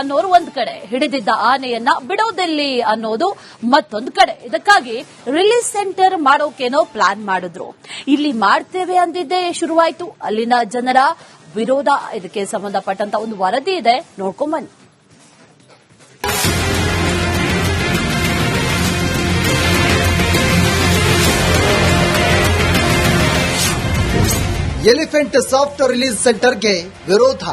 ಅನ್ನೋರು ಒಂದ್ ಕಡೆ ಹಿಡಿದಿದ್ದ ಆನೆಯನ್ನ ಬಿಡೋದಿಲ್ಲಿ ಅನ್ನೋದು ಮತ್ತೊಂದು ಕಡೆ. ಇದಕ್ಕಾಗಿ ರಿಲೀಸ್ ಸೆಂಟರ್ ಮಾಡೋಕೇನೋ ಪ್ಲಾನ್ ಮಾಡಿದ್ರು. ಇಲ್ಲಿ ಮಾಡ್ತೇವೆ ಅಂದಿದ್ದೇ ಶುರುವಾಯಿತು. ಅಲ್ಲಿನ ಜನರ ವಿರೋಧ. ಇದಕ್ಕೆ ಸಂಬಂಧಪಟ್ಟಂತ ಒಂದು ವರದಿ ಇದೆ. ನೋಡ್ಕೊಂಬನ್ನಿ. ಎಲಿಫೆಂಟ್ ಸಾಫ್ಟ್ ರಿಲೀಸ್ ಸೆಂಟರ್ಗೆ ವಿರೋಧ.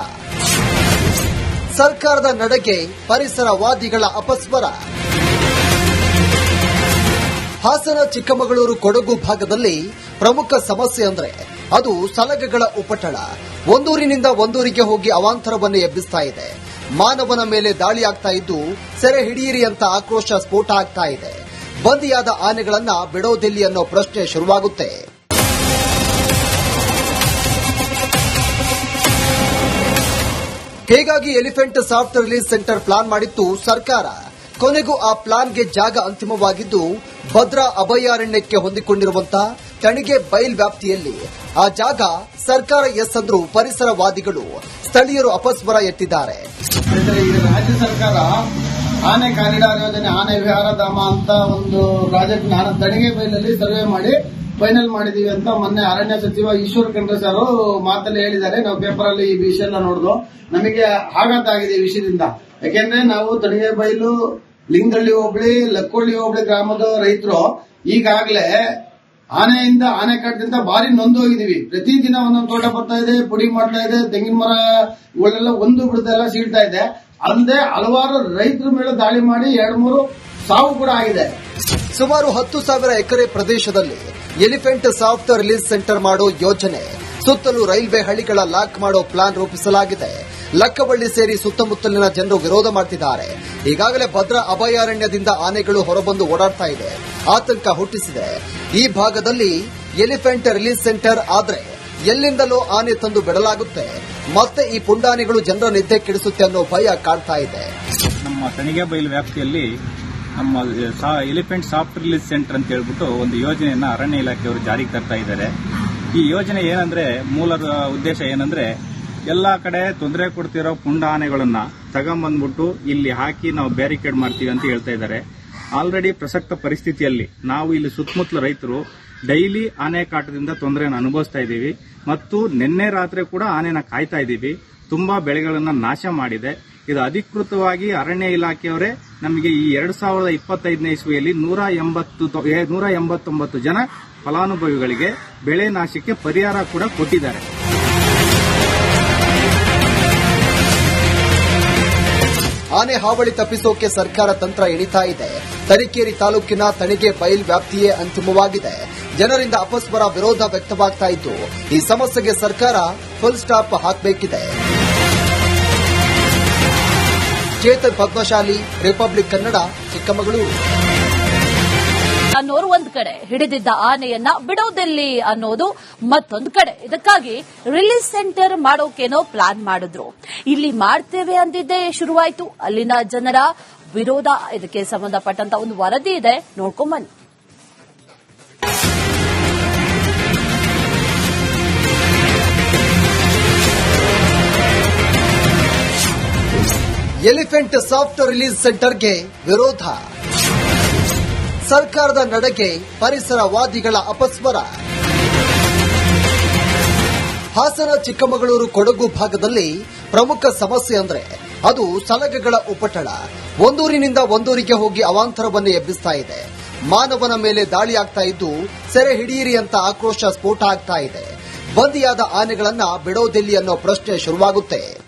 ಸರ್ಕಾರದ ನಡೆಗೆ ಪರಿಸರವಾದಿಗಳ ಅಪಸ್ವರ ಹಾಸನ ಚಿಕ್ಕಮಗಳೂರು ಕೊಡಗು ಭಾಗದಲ್ಲಿ ಪ್ರಮುಖ ಸಮಸ್ಯೆ ಅಂದ್ರೆ ಅದು ಸಲಗಗಳ ಉಪಟಳ. ಒಂದೂರಿನಿಂದ ಒಂದೂರಿಗೆ ಹೋಗಿ ಅವಾಂತರವನ್ನು ಎಬ್ಬಿಸ್ತಾ ಇದೆ. ಮಾನವನ ಮೇಲೆ ದಾಳಿ ಆಗ್ತಾ ಇದ್ದು ಸೆರೆ ಹಿಡಿಯಿರಿ ಅಂತ ಆಕ್ರೋಶ ಸ್ಫೋಟ ಆಗ್ತಾ ಇದೆ. ಬಂದಿಯಾದ ಆನೆಗಳನ್ನ ಬಿಡೋದಿಲ್ಲಿ ಅನ್ನೋ ಪ್ರಶ್ನೆ ಶುರುವಾಗುತ್ತೆ. ಹೀಗಾಗಿ elephant soft release centre plan ಮಾಡಿತ್ತು ಸರ್ಕಾರ. ಕೊನೆಗೂ ಆ ಪ್ಲಾನ್ಗೆ ಜಾಗ ಅಂತಿಮವಾಗಿದ್ದು, ಭದ್ರಾ ಅಭಯಾರಣ್ಯಕ್ಕೆ ಹೊಂದಿಕೊಂಡಿರುವಂತಹ ತಣಿಗೆ ಬೈಲ್ ವ್ಯಾಪ್ತಿಯಲ್ಲಿ ಆ ಜಾಗ ಸರ್ಕಾರ ಎಸ್ ಪರಿಸರವಾದಿಗಳು, ಸ್ಥಳೀಯರು ಅಪಸ್ವರ ಎತ್ತಿದ್ದಾರೆ. ರಾಜ್ಯ ಸರ್ಕಾರ ಆನೆ ಕಾರಿಡಾರ್ ಯೋಜನೆ, ಆನೆ ವಿಹಾರಧಾಮ ಅಂತ ಒಂದು ಪ್ರಾಜೆಕ್ಟ್ ತಣಿಗೆ ಬೈಲಲ್ಲಿ ಸರ್ವೆ ಮಾಡಿ ಫೈನಲ್ ಮಾಡಿದೀವಿ ಅಂತ ಮೊನ್ನೆ ಅರಣ್ಯ ಸಚಿವ ಈಶ್ವರ್ ಖಂಡ್ರೆ ಸರ್ ಮಾತಲ್ಲಿ ಹೇಳಿದ್ದಾರೆ. ನಾವು ಪೇಪರ್ ಅಲ್ಲಿ ಈ ವಿಷಯ ನೋಡಿದ್ವು. ನಮಗೆ ಆಘಾತ ಆಗಿದೆ ಈ ವಿಷಯದಿಂದ. ಯಾಕೆಂದ್ರೆ ನಾವು ತಣಿಗೆ ಬೈಲು ಲಿಂಗದಳ್ಳಿ ಹೋಬಳಿ, ಲಕ್ಕೊಳ್ಳಿ ಹೋಬಳಿ ಗ್ರಾಮದ ರೈತರು ಈಗಾಗಲೇ ಆನೆಯಿಂದ ಆನೆ ಬಾರಿ ನೊಂದೋಗಿದೀವಿ ಪ್ರತಿದಿನ ಒಂದೊಂದು ತೋಟ ಬರ್ತಾ ಇದೆ, ಪುಡಿ ಮಾಡ್ತಾ ಇದೆ, ತೆಂಗಿನ ಮರ ಇವುಗಳೆಲ್ಲ ಒಂದು ಬಿಡದೆಲ್ಲ ಸೀಳ್ತಾ ಇದೆ. ಅಲ್ಲದೆ ಹಲವಾರು ರೈತರ ಮೇಲೆ ದಾಳಿ ಮಾಡಿ ಎರಡ್ ಮೂರು ಸಾವು ಕೂಡ ಆಗಿದೆ. ಸುಮಾರು ಹತ್ತು ಸಾವಿರ ಎಕರೆ ಪ್ರದೇಶದಲ್ಲಿ ಎಲಿಫೆಂಟ್ ಸಾಫ್ಟ್ ರಿಲೀಸ್ ಸೆಂಟರ್ ಮಾಡೋ ಯೋಜನೆ, ಸುತ್ತಲೂ ರೈಲ್ವೆ ಹಳಿಗಳ ಲಾಕ್ ಮಾಡೋ ಪ್ಲಾನ್ ರೂಪಿಸಲಾಗಿದೆ. ಲಕ್ಕಬಳ್ಳಿ ಸೇರಿ ಸುತ್ತಮುತ್ತಲಿನ ಜನರು ವಿರೋಧ ಮಾಡ್ತಿದ್ದಾರೆ. ಈಗಾಗಲೇ ಭದ್ರಾ ಅಭಯಾರಣ್ಯದಿಂದ ಆನೆಗಳು ಹೊರಬಂದು ಓಡಾಡ್ತಾ ಇದೆ. ಆತಂಕ ಹುಟ್ಟಿಸಿದೆ. ಈ ಭಾಗದಲ್ಲಿ ಎಲಿಫೆಂಟ್ ರಿಲೀಸ್ ಸೆಂಟರ್ ಆದ್ರೆ ಎಲ್ಲಿಂದಲೋ ಆನೆ ತಂದು ಬಿಡಲಾಗುತ್ತೆ. ಮತ್ತೆ ಈ ಪುಂಡಾನೆಗಳು ಜನರ ನಿದ್ದೆ ಕೆಡಿಸುತ್ತೆ ಅನ್ನೋ ಭಯ ಕಾಡ್ತಾ ಇದೆ. ನಮ್ಮ ಬಯಲು ವ್ಯಾಪ್ತಿಯಲ್ಲಿ ನಮ್ಮ ಎಲಿಫೆಂಟ್ ಸಾಫ್ಟ್ ರಿಲೀಸ್ ಸೆಂಟರ್ ಅಂತ ಹೇಳ್ಬಿಟ್ಟು ಒಂದು ಯೋಜನೆಯನ್ನ ಅರಣ್ಯ ಇಲಾಖೆಯವರು ಜಾರಿಗೆ ತರ್ತಾ ಇದ್ದಾರೆ. ಈ ಯೋಜನೆ ಏನಂದ್ರೆ ಮೂಲ ಉದ್ದೇಶ ಏನಂದ್ರೆ ಎಲ್ಲಾ ಕಡೆ ತೊಂದರೆ ಕೊಡ್ತಿರೋ ಪುಂಡ ಆನೆಗಳನ್ನ ತಗೊಂಬಂದ್ಬಿಟ್ಟು ಇಲ್ಲಿ ಹಾಕಿ ನಾವು ಬ್ಯಾರಿಕೇಡ್ ಮಾಡ್ತೀವಿ ಅಂತ ಹೇಳ್ತಾ ಇದ್ದಾರೆ. ಆಲ್ರೆಡಿ ಪ್ರಸಕ್ತ ಪರಿಸ್ಥಿತಿಯಲ್ಲಿ ನಾವು ಇಲ್ಲಿ ಸುತ್ತಮುತ್ತಲ ರೈತರು ಡೈಲಿ ಆನೆ ಕಾಟದಿಂದ ತೊಂದರೆಯನ್ನು ಅನುಭವಿಸ್ತಾ ಇದ್ದೀವಿ. ಮತ್ತು ನಿನ್ನೆ ರಾತ್ರಿ ಕೂಡ ಆನೆನ ಕಾಯ್ತಾ ಇದ್ದೀವಿ. ತುಂಬಾ ಬೆಳೆಗಳನ್ನ ನಾಶ ಮಾಡಿದೆ. ಇದು ಅಧಿಕೃತವಾಗಿ ಅರಣ್ಯ ಇಲಾಖೆಯವರೇ ನಮಗೆ ಈ ಎರಡು ಸಾವಿರದ ಇಪ್ಪತ್ತೈದನೇ ಇಸ್ವಿಯಲ್ಲಿ ನೂರ ಎಂಬತ್ತು ನೂರ ಎಂಬತ್ತೊಂಬತ್ತು ಜನ ಫಲಾನುಭವಿಗಳಿಗೆ ಬೆಳೆ ನಾಶಕ್ಕೆ ಪರಿಹಾರ ಕೂಡ ಕೊಟ್ಟಿದ್ದಾರೆ. ಆನೆ ಹಾವಳಿ ತಪ್ಪಿಸೋಕೆ ಸರ್ಕಾರ ತಂತ್ರ ಎಣಿತಾ ಇದೆ. ತರೀಕೆರೆ ತಾಲೂಕಿನ ತಣಿಗೆ ಬಯಲ್ ವ್ಯಾಪ್ತಿಯೇ ಅಂತಿಮವಾಗಿದೆ. ಜನರಿಂದ ಅಪಸ್ವರ ವಿರೋಧ ವ್ಯಕ್ತವಾಗ್ತಾ ಇದ್ದು, ಈ ಸಮಸ್ಯೆಗೆ ಸರ್ಕಾರ ಫುಲ್ ಸ್ಟಾಪ್ ಹಾಕಬೇಕಿದೆ. ಚೇತನ್ ಪದ್ಮಶಾಲಿ, ರಿಪಬ್ಲಿಕ್ ಕನ್ನಡ, ಚಿಕ್ಕಮಗಳೂರು. ಅನ್ನೋರು ಒಂದ್ ಕಡೆ ಹಿಡಿದಿದ್ದ ಆನೆಯನ್ನ ಬಿಡೋದೆಲ್ಲಿ ಅನ್ನೋದು ಮತ್ತೊಂದು ಕಡೆ. ಇದಕ್ಕಾಗಿ ರಿಲೀಸ್ ಸೆಂಟರ್ ಮಾಡೋಕೇನೋ ಪ್ಲಾನ್ ಮಾಡಿದ್ರು. ಇಲ್ಲಿ ಮಾಡ್ತೇವೆ ಅಂದಿದ್ದೇ ಶುರುವಾಯಿತು. ಅಲ್ಲಿನ ಜನರ ವಿರೋಧ. ಇದಕ್ಕೆ ಸಂಬಂಧಪಟ್ಟಂತ ಒಂದು ವರದಿ ಇದೆ. ನೋಡ್ಕೊಂಬನ್ನಿ ಎಲಿಫೆಂಟ್ ಸಾಫ್ಟ್ ರಿಲೀಸ್ ಸೆಂಟರ್ಗೆ ವಿರೋಧ. ಸರ್ಕಾರದ ನಡೆಗೆ ಪರಿಸರವಾದಿಗಳ ಅಪಸ್ವರ ಹಾಸನ ಚಿಕ್ಕಮಗಳೂರು ಕೊಡಗು ಭಾಗದಲ್ಲಿ ಪ್ರಮುಖ ಸಮಸ್ಯೆ ಅಂದ್ರೆ ಅದು ಸಲಗಗಳ ಉಪಟಳ. ಒಂದೂರಿನಿಂದ ಒಂದೂರಿಗೆ ಹೋಗಿ ಅವಾಂತರವನ್ನು ಎಬ್ಬಿಸ್ತಾ ಇದೆ. ಮಾನವನ ಮೇಲೆ ದಾಳಿ ಆಗ್ತಾ ಇದ್ದು ಸೆರೆ ಹಿಡಿಯಿರಿ ಅಂತ ಆಕ್ರೋಶ ಸ್ಫೋಟ ಆಗ್ತಾ ಇದೆ. ಬಂದಿಯಾದ ಆನೆಗಳನ್ನ ಬಿಡೋದೆಲ್ಲಿ ಅನ್ನೋ ಪ್ರಶ್ನೆ ಶುರುವಾಗುತ್ತೆ.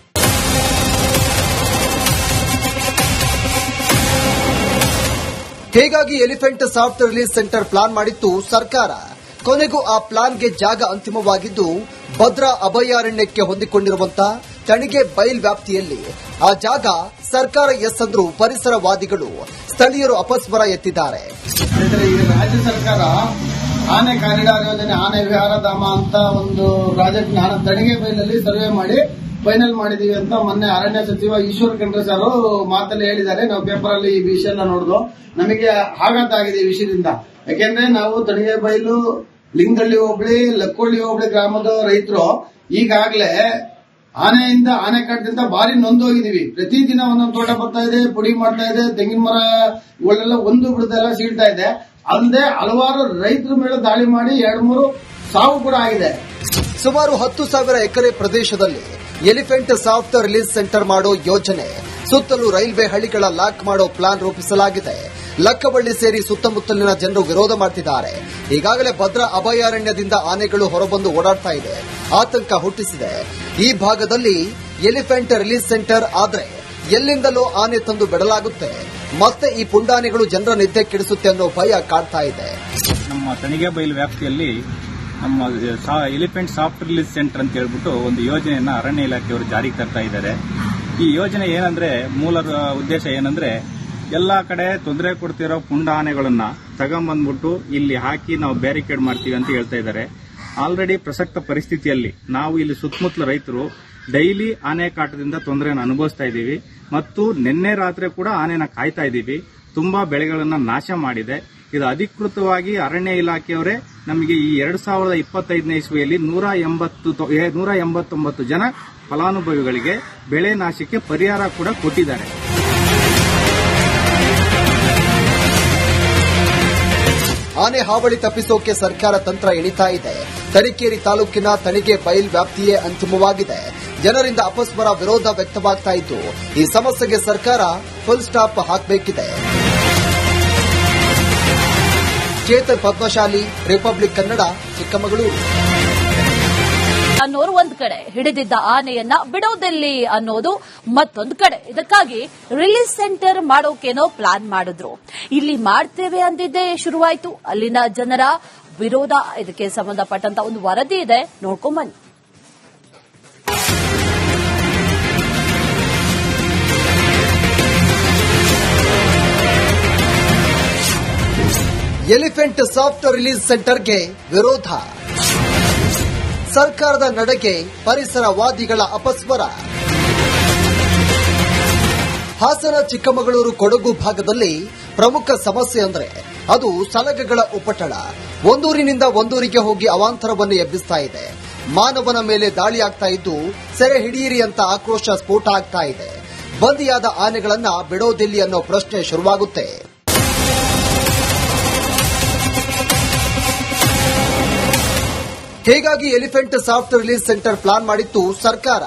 ಹೀಗಾಗಿ elephant soft release centre plan ಮಾಡಿತ್ತು ಸರ್ಕಾರ. ಕೊನೆಗೂ ಆ ಪ್ಲಾನ್ಗೆ ಜಾಗ ಅಂತಿಮವಾಗಿದ್ದು, ಭದ್ರಾ ಅಭಯಾರಣ್ಯಕ್ಕೆ ಹೊಂದಿಕೊಂಡಿರುವಂತಹ ತಣಿಗೆ ಬೈಲ್ ವ್ಯಾಪ್ತಿಯಲ್ಲಿ ಆ ಜಾಗ ಸರ್ಕಾರ ಎಸ್ ಅಂದ್ರು ಪರಿಸರವಾದಿಗಳು, ಸ್ಥಳೀಯರು ಅಪಸ್ವರ ಎತ್ತಿದ್ದಾರೆ. ರಾಜ್ಯ ಸರ್ಕಾರ ಆನೆ ಕಾರಿಡಾರ್ ಯೋಜನೆ, ಆನೆ ವಿಹಾರಧಾಮ ಅಂತ ಒಂದು ಪ್ರಾಜೆಕ್ಟ್ ತಣಿಗೆ ಬೈಲಲ್ಲಿ ಸರ್ವೆ ಮಾಡಿ ಫೈನಲ್ ಮಾಡಿದೀವಿ ಅಂತ ಮೊನ್ನೆ ಅರಣ್ಯ ಸಚಿವ ಈಶ್ವರ್ ಖಂಡ್ರೆ ಸರ್ ಮಾತಲ್ಲಿ ಹೇಳಿದ್ದಾರೆ. ನಾವು ಪೇಪರ್ ಅಲ್ಲಿ ಈ ವಿಷಯ ನೋಡಿದ್ವು ನಮಗೆ ಆಘಾತ ಆಗಿದೆ ಈ ವಿಷಯದಿಂದ. ಯಾಕೆಂದ್ರೆ ನಾವು ತಣಿಗೆ ಬೈಲು ಲಿಂಗದಳ್ಳಿ ಹೋಬಳಿ ಲಕ್ಕೋಳ್ಳಿ ಹೋಬಳಿ ಗ್ರಾಮದ ರೈತರು ಈಗಾಗಲೇ ಆನೆಯಿಂದ ಆನೆ ಕಾಟದಿಂದ ಭಾರಿ ನೊಂದೋಗಿದೀವಿ ಪ್ರತಿದಿನ ಒಂದೊಂದು ತೋಟ ಬರ್ತಾ ಇದೆ, ಪುಡಿ ಮಾಡ್ತಾ ಇದೆ, ತೆಂಗಿನ ಮರ ಇವುಗಳೆಲ್ಲ ಒಂದು ಬಿಡದೆಲ್ಲ ಸೀಳ್ತಾ ಇದೆ. ಅಲ್ಲದೆ ಹಲವಾರು ರೈತರ ಮೇಲೆ ದಾಳಿ ಮಾಡಿ ಎರಡು ಮೂರು ಸಾವು ಕೂಡ ಆಗಿದೆ. ಸುಮಾರು ಹತ್ತು ಸಾವಿರ ಎಕರೆ ಪ್ರದೇಶದಲ್ಲಿ ಎಲಿಫೆಂಟ್ ಸಾಫ್ಟ್ ರಿಲೀಸ್ ಸೆಂಟರ್ ಮಾಡೋ ಯೋಜನೆ, ಸುತ್ತಲೂ ರೈಲ್ವೆ ಹಳಿಗಳ ಲಾಕ್ ಮಾಡೋ ಪ್ಲಾನ್ ರೂಪಿಸಲಾಗಿದೆ. ಲಕ್ಕಬಳ್ಳಿ ಸೇರಿ ಸುತ್ತಮುತ್ತಲಿನ ಜನರು ವಿರೋಧ ಮಾಡ್ತಿದ್ದಾರೆ. ಈಗಾಗಲೇ ಭದ್ರಾ ಅಭಯಾರಣ್ಯದಿಂದ ಆನೆಗಳು ಹೊರಬಂದು ಓಡಾಡ್ತಾ ಇದೆ. ಆತಂಕ ಹುಟ್ಟಿಸಿದೆ. ಈ ಭಾಗದಲ್ಲಿ ಎಲಿಫೆಂಟ್ ರಿಲೀಸ್ ಸೆಂಟರ್ ಆದರೆ ಎಲ್ಲಿಂದಲೋ ಆನೆ ತಂದು ಬಿಡಲಾಗುತ್ತೆ. ಮತ್ತೆ ಈ ಪುಂಡಾನೆಗಳು ಜನರ ನಿದ್ದೆ ಕೆಡಿಸುತ್ತೆ ಅನ್ನೋ ಭಯ ಕಾಡ್ತಾ ಇದೆ. ನಮ್ಮ ತಣಿಗೆ ಬೈಲ್ ವ್ಯಾಪ್ತಿಯಲ್ಲಿ ನಮ್ಮ ಎಲಿಫೆಂಟ್ ಸಾಫ್ಟ್ ರಿಲೀಸ್ ಸೆಂಟರ್ ಅಂತ ಹೇಳ್ಬಿಟ್ಟು ಒಂದು ಯೋಜನೆಯನ್ನ ಅರಣ್ಯ ಇಲಾಖೆಯವರು ಜಾರಿಗೆ ತರ್ತಾ ಇದ್ದಾರೆ. ಈ ಯೋಜನೆ ಏನಂದ್ರೆ ಮೂಲ ಉದ್ದೇಶ ಏನಂದ್ರೆ ಎಲ್ಲಾ ಕಡೆ ತೊಂದರೆ ಕೊಡ್ತಿರೋ ಪುಂಡ ಆನೆಗಳನ್ನ ತಗೊಂಬಂದ್ಬಿಟ್ಟು ಇಲ್ಲಿ ಹಾಕಿ ನಾವು ಬ್ಯಾರಿಕೇಡ್ ಮಾಡ್ತೀವಿ ಅಂತ ಹೇಳ್ತಾ ಇದ್ದಾರೆ. ಆಲ್ರೆಡಿ ಪ್ರಸಕ್ತ ಪರಿಸ್ಥಿತಿಯಲ್ಲಿ ನಾವು ಇಲ್ಲಿ ಸುತ್ತಮುತ್ತಲ ರೈತರು ಡೈಲಿ ಆನೆ ಕಾಟದಿಂದ ತೊಂದರೆಯನ್ನು ಅನುಭವಿಸ್ತಾ ಇದ್ದೀವಿ. ಮತ್ತು ನಿನ್ನೆ ರಾತ್ರಿ ಕೂಡ ಆನೆನ ಕಾಯ್ತಾ ಇದ್ದೀವಿ. ತುಂಬಾ ಬೆಳೆಗಳನ್ನ ನಾಶ ಮಾಡಿದೆ. ಇದು ಅಧಿಕೃತವಾಗಿ ಅರಣ್ಯ ಇಲಾಖೆಯವರೇ ನಮಗೆ ಈ ಎರಡು ಸಾವಿರದ ಇಪ್ಪತ್ತೈದನೇ ಇಸ್ವಿಯಲ್ಲಿ ನೂರ ಎಂಬತ್ತು ನೂರ ಎಂಬತ್ತೊಂಬತ್ತು ಜನ ಫಲಾನುಭವಿಗಳಿಗೆ ಬೆಳೆ ನಾಶಕ್ಕೆ ಪರಿಹಾರ ಕೂಡ ಕೊಟ್ಟಿದ್ದಾರೆ. ಆನೆ ಹಾವಳಿ ತಪ್ಪಿಸೋಕೆ ಸರ್ಕಾರ ತಂತ್ರ ಎಣಿತಾ ಇದೆ. ತರೀಕೆರೆ ತಾಲೂಕಿನ ತಣಿಗೆ ಬಯಲ್ ವ್ಯಾಪ್ತಿಯೇ ಅಂತಿಮವಾಗಿದೆ. ಜನರಿಂದ ಅಪಸ್ಮರ ವಿರೋಧ ವ್ಯಕ್ತವಾಗ್ತಾ ಇದ್ದು, ಈ ಸಮಸ್ಯೆಗೆ ಸರ್ಕಾರ ಫುಲ್ ಸ್ಟಾಪ್ ಹಾಕಬೇಕಿದೆ. ಚೇತನ್ ಪದ್ಮಶಾಲಿ, ರಿಪಬ್ಲಿಕ್ ಕನ್ನಡ, ಚಿಕ್ಕಮಗಳೂರು. ಅನ್ನೋರು ಒಂದ್ ಕಡೆ ಹಿಡಿದಿದ್ದ ಆನೆಯನ್ನ ಬಿಡೋದೆಲ್ಲಿ ಅನ್ನೋದು ಮತ್ತೊಂದು ಕಡೆ. ಇದಕ್ಕಾಗಿ ರಿಲೀಸ್ ಸೆಂಟರ್ ಮಾಡೋಕೇನೋ ಪ್ಲಾನ್ ಮಾಡಿದ್ರು. ಇಲ್ಲಿ ಮಾಡ್ತೇವೆ ಅಂದಿದ್ದೇ ಶುರುವಾಯಿತು. ಅಲ್ಲಿನ ಜನರ ವಿರೋಧ. ಇದಕ್ಕೆ ಸಂಬಂಧಪಟ್ಟಂತ ಒಂದು ವರದಿ ಇದೆ. ನೋಡ್ಕೊಂಬನ್ನಿ ಎಲಿಫೆಂಟ್ ಸಾಫ್ಟ್ ರಿಲೀಸ್ ಸೆಂಟರ್ಗೆ ವಿರೋಧ. ಸರ್ಕಾರದ ನಡೆಗೆ ಪರಿಸರವಾದಿಗಳ ಅಪಸ್ವರ. ಹಾಸನ ಚಿಕ್ಕಮಗಳೂರು ಕೊಡಗು ಭಾಗದಲ್ಲಿ ಪ್ರಮುಖ ಸಮಸ್ಯೆ ಅಂದರೆ ಅದು ಸಲಗಗಳ ಉಪಟಳ. ಒಂದೂರಿನಿಂದ ಒಂದೂರಿಗೆ ಹೋಗಿ ಅವಾಂತರವನ್ನು ಎಬ್ಬಿಸ್ತಾ ಇದೆ. ಮಾನವನ ಮೇಲೆ ದಾಳಿ ಆಗ್ತಾ ಇದ್ದು ಸೆರೆ ಹಿಡಿಯಿರಿ ಅಂತ ಆಕ್ರೋಶ ಸ್ಫೋಟ ಆಗ್ತಾ ಇದೆ. ಬಂದಿಯಾದ ಆನೆಗಳನ್ನ ಬಿಡೋದಿಲ್ಲಿ ಅನ್ನೋ ಪ್ರಶ್ನೆ ಶುರುವಾಗುತ್ತೆ. ಹೀಗಾಗಿ elephant soft release centre plan ಮಾಡಿತ್ತು ಸರ್ಕಾರ.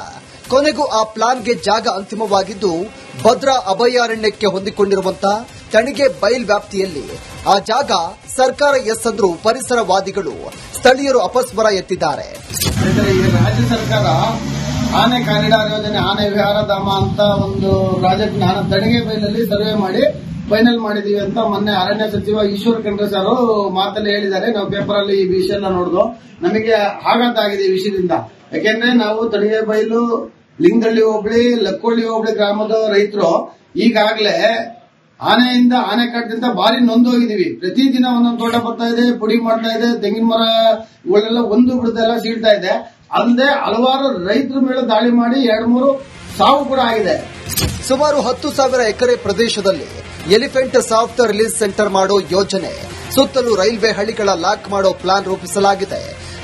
ಕೊನೆಗೂ ಆ ಪ್ಲಾನ್ಗೆ ಜಾಗ ಅಂತಿಮವಾಗಿದ್ದು, ಭದ್ರಾ ಅಭಯಾರಣ್ಯಕ್ಕೆ ಹೊಂದಿಕೊಂಡಿರುವಂತಹ ತಣಿಗೆ ಬೈಲ್ ವ್ಯಾಪ್ತಿಯಲ್ಲಿ ಆ ಜಾಗ ಸರ್ಕಾರ ಎಸ್ ಪರಿಸರವಾದಿಗಳು, ಸ್ಥಳೀಯರು ಅಪಸ್ಮರ ಎತ್ತಿದ್ದಾರೆ. ರಾಜ್ಯ ಸರ್ಕಾರ ಆನೆ ಕಾರಿಡಾರ್ ಯೋಜನೆ, ಆನೆ ವಿಹಾರ ಧಾಮ ಅಂತ ಒಂದು ಪ್ರಾಜೆಕ್ಟ್ ತಣಿಗೆ ಬೈಲಲ್ಲಿ ಸರ್ವೆ ಮಾಡಿ ಫೈನಲ್ ಮಾಡಿದೀವಿ ಅಂತ ಮೊನ್ನೆ ಅರಣ್ಯ ಸಚಿವ ಈಶ್ವರ್ ಖಂಡ್ರೆ ಸರ್ ಮಾತಲ್ಲಿ ಹೇಳಿದ್ದಾರೆ. ನಾವು ಪೇಪರ್ ಅಲ್ಲಿ ಈ ವಿಷಯ ನೋಡಿದ್ವು ನಮಗೆ ಆಘಾತ ಆಗಿದೆ ಈ ವಿಷಯದಿಂದ. ಯಾಕೆಂದ್ರೆ ನಾವು ತಣಿಗೆ ಬೈಲು, ಲಿಂಗಳ್ಳಿ ಹೋಬಳಿ ಲಕ್ಕೋಳ್ಳಿ ಹೋಬಳಿ ಗ್ರಾಮದ ರೈತರು ಈಗಾಗಲೇ ಆನೆಯಿಂದ ಆನೆ ಕಾಟದಿಂದ ಭಾರಿ ಪ್ರತಿ ಪ್ರತಿದಿನ ಒಂದೊಂದು ತೋಟ ಬರ್ತಾ ಇದೆ, ಪುಡಿ ಮಾಡ್ತಾ ಇದೆ, ತೆಂಗಿನ ಮರ ಇವುಗಳೆಲ್ಲ ಒಂದು ಬಿಡದೆಲ್ಲ ಸೀಳ್ತಾ ಇದೆ. ಅಲ್ಲದೆ ಹಲವಾರು ರೈತರ ಮೇಲೆ ದಾಳಿ ಮಾಡಿ ಎರಡು ಮೂರು ಸಾವು ಕೂಡ ಆಗಿದೆ. ಸುಮಾರು ಹತ್ತು ಸಾವಿರ ಎಕರೆ ಪ್ರದೇಶದಲ್ಲಿ ಎಲಿಫೆಂಟ್ ಸಾಫ್ಟ್ ರಿಲೀಸ್ ಸೆಂಟರ್ ಮಾಡೋ ಯೋಜನೆ, ಸುತ್ತಲೂ ರೈಲ್ವೆ ಹಳಿಗಳ ಲಾಕ್ ಮಾಡೋ ಪ್ಲಾನ್ ರೂಪಿಸಲಾಗಿದೆ.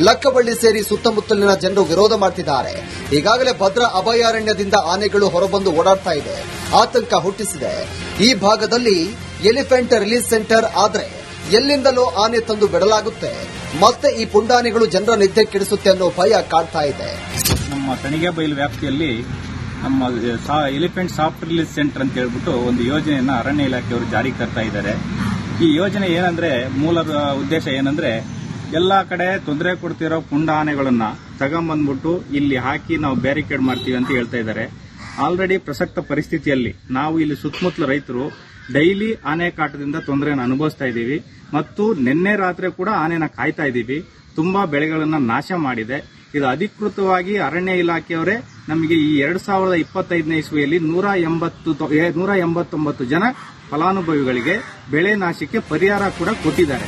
ಲಕ್ಕಬಳ್ಳಿ ಸೇರಿ ಸುತ್ತಮುತ್ತಲಿನ ಜನರು ವಿರೋಧ ಮಾಡ್ತಿದ್ದಾರೆ. ಈಗಾಗಲೇ ಭದ್ರಾ ಅಭಯಾರಣ್ಯದಿಂದ ಆನೆಗಳು ಹೊರಬಂದು ಓಡಾಡ್ತಾ ಇದೆ. ಆತಂಕ ಹುಟ್ಟಿಸಿದೆ. ಈ ಭಾಗದಲ್ಲಿ ಎಲಿಫೆಂಟ್ ರಿಲೀಸ್ ಸೆಂಟರ್ ಆದರೆ ಎಲ್ಲಿಂದಲೋ ಆನೆ ತಂದು ಬಿಡಲಾಗುತ್ತೆ. ಮತ್ತೆ ಈ ಪುಂಡಾನೆಗಳು ಜನರ ನಿದ್ದೆ ಕೆಡಿಸುತ್ತೆ ಅನ್ನೋ ಭಯ ಕಾಡ್ತಾ ಇದೆ. ನಮ್ಮ ತಣಿಗೆ ಬಯಲು ವ್ಯಾಪ್ತಿಯಲ್ಲಿ ನಮ್ಮ ಎಲಿಫೆಂಟ್ ಸಾಫ್ಟ್ ರಿಲೀಸ್ ಸೆಂಟರ್ ಅಂತ ಹೇಳ್ಬಿಟ್ಟು ಒಂದು ಯೋಜನೆಯನ್ನು ಅರಣ್ಯ ಇಲಾಖೆಯವರು ಜಾರಿಗೆ ತರ್ತಾ ಇದ್ದಾರೆ. ಈ ಯೋಜನೆ ಏನಂದ್ರೆ ಮೂಲ ಉದ್ದೇಶ ಏನಂದ್ರೆ, ಎಲ್ಲಾ ಕಡೆ ತೊಂದರೆ ಕೊಡ್ತಿರೋ ಪುಂಡ ಆನೆಗಳನ್ನ ತಗೊಂಬಂದ್ಬಿಟ್ಟು ಇಲ್ಲಿ ಹಾಕಿ ನಾವು ಬ್ಯಾರಿಕೇಡ್ ಮಾಡ್ತೀವಿ ಅಂತ ಹೇಳ್ತಾ ಇದ್ದಾರೆ. ಆಲ್ರೆಡಿ ಪ್ರಸಕ್ತ ಪರಿಸ್ಥಿತಿಯಲ್ಲಿ ನಾವು ಇಲ್ಲಿ ಸುತ್ತಮುತ್ತಲ ರೈತರು ಡೈಲಿ ಆನೆ ಕಾಟದಿಂದ ತೊಂದರೆಯನ್ನು ಅನುಭವಿಸ್ತಾ ಇದ್ದೀವಿ. ಮತ್ತು ನಿನ್ನೆ ರಾತ್ರಿ ಕೂಡ ಆನೆನ ಕಾಯ್ತಾ ಇದ್ದೀವಿ. ತುಂಬಾ ಬೆಳೆಗಳನ್ನ ನಾಶ ಮಾಡಿದೆ. ಇದು ಅಧಿಕೃತವಾಗಿ ಅರಣ್ಯ ಇಲಾಖೆಯವರೇ ನಮಗೆ ಈ ಎರಡ್ ಸಾವಿರದ ಇಪ್ಪತ್ತೈದನೇ ಇಸ್ವಿಯಲ್ಲಿ ನೂರ ಎಂಬತ್ತು ನೂರ ಎಂಬತ್ತೊಂಬತ್ತು ಜನ ಫಲಾನುಭವಿಗಳಿಗೆ ಬೆಳೆ ನಾಶಕ್ಕೆ ಪರಿಹಾರ ಕೂಡ ಕೊಟ್ಟಿದ್ದಾರೆ.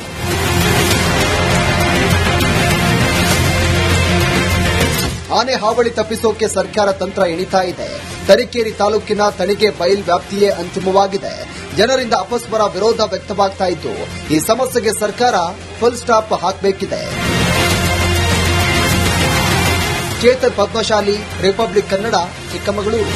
ಆನೆ ಹಾವಳಿ ತಪ್ಪಿಸೋಕೆ ಸರ್ಕಾರ ತಂತ್ರ ಎಣಿತಾ ಇದೆ. ತರೀಕೆರೆ ತಾಲೂಕಿನ ತಣಿಗೆ ಬಯಲ್ ವ್ಯಾಪ್ತಿಯೇ ಅಂತಿಮವಾಗಿದೆ. ಜನರಿಂದ ಅಪಸ್ವರ ವಿರೋಧ ವ್ಯಕ್ತವಾಗ್ತಾ ಇದ್ದು, ಈ ಸಮಸ್ಯೆಗೆ ಸರ್ಕಾರ ಫುಲ್ ಸ್ಟಾಪ್ ಹಾಕಬೇಕಿದೆ. ಚೇತನ್ ಪದ್ಮಶಾಲಿ ರಿಪಬ್ಲಿಕ್ ಕನ್ನಡ ಚಿಕ್ಕಮಗಳೂರು.